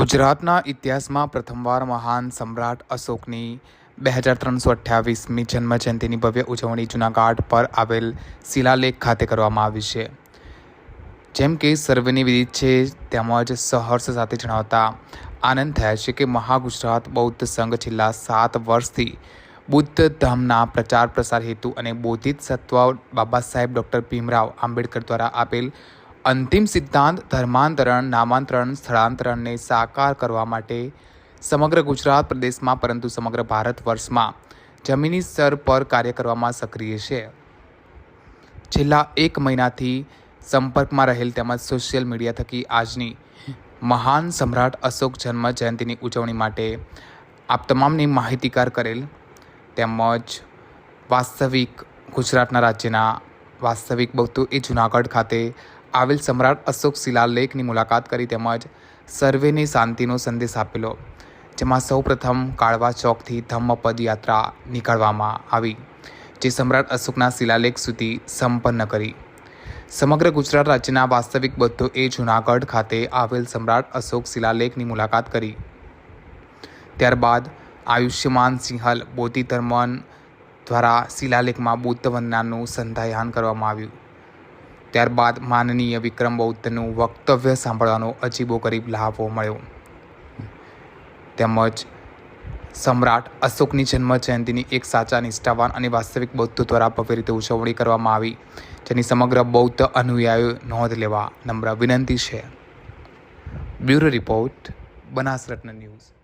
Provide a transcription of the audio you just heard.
ગુજરાતના ઇતિહાસમાં પ્રથમવાર મહાન સમ્રાટ અશોકની બે હજાર ત્રણસો અઠ્યાવીસમી જન્મજયંતિની ભવ્ય ઉજવણી જૂનાગઢ પર આવેલ શિલાલેખ ખાતે કરવામાં આવી છે. જેમ કે સર્વેની વિધિ છે તેમજ સહર્ષ સાથે જણાવતા આનંદ થયા છે કે મહાગુજરાત બૌદ્ધ સંઘ છેલ્લા સાત વર્ષથી બુદ્ધ ધામના પ્રચાર પ્રસાર હેતુ અને બોધિત સત્વ બાબા સાહેબ ડૉક્ટર ભીમરાવ આંબેડકર દ્વારા આપેલ અંતિમ સિદ્ધાંત ધર્માંતરણ, નામાંતરણ, સ્થળાંતરણને સાકાર કરવા માટે સમગ્ર ગુજરાત પ્રદેશમાં પરંતુ સમગ્ર ભારત વર્ષમાં જમીની સ્તર પર કાર્ય કરવામાં સક્રિય છે. છેલ્લા એક મહિનાથી સંપર્કમાં રહેલ તેમજ સોશિયલ મીડિયા થકી આજની મહાન સમ્રાટ અશોક જન્મ જયંતિની ઉજવણી માટે આપ તમામની માહિતીકાર કરેલ તેમજ વાસ્તવિક ગુજરાતના રાજ્યના વાસ્તવિક બહુ એ જૂનાગઢ ખાતે આવેલ સમ્રાટ અશોક શિલાલેખની મુલાકાત કરી તેમજ સર્વેને શાંતિનો સંદેશ આપેલો, જેમાં સૌપ્રથમ કાળવા ચોકથી ધમ્મપદ યાત્રા નીકળવામાં આવી, જે સમ્રાટ અશોકના શિલાલેખ સુધી સંપન્ન કરી. સમગ્ર ગુજરાત રાજ્યના વાસ્તવિક એ જૂનાગઢ ખાતે આવેલ સમ્રાટ અશોક શિલાલેખની મુલાકાત કરી. ત્યારબાદ આયુષ્યમાન સિંહલ બોધિ દ્વારા શિલાલેખમાં બુદ્ધ વંદનાનું સંધાયાન કરવામાં આવ્યું. ત્યારબાદ માનનીય વિક્રમ બૌદ્ધનું વક્તવ્ય સાંભળવાનો અજીબો ગરીબ લાભો મળ્યો. તેમજ સમ્રાટ અશોકની જન્મ જયંતિની એક સાચા નિષ્ઠાવાન અને વાસ્તવિક બૌદ્ધ દ્વારા ભવ્ય રીતે ઉજવણી કરવામાં આવી, જેની સમગ્ર બૌદ્ધ અનુયાયીઓ નોંધ લેવા નમ્ર વિનંતી છે. Bureau report, Banasratna news.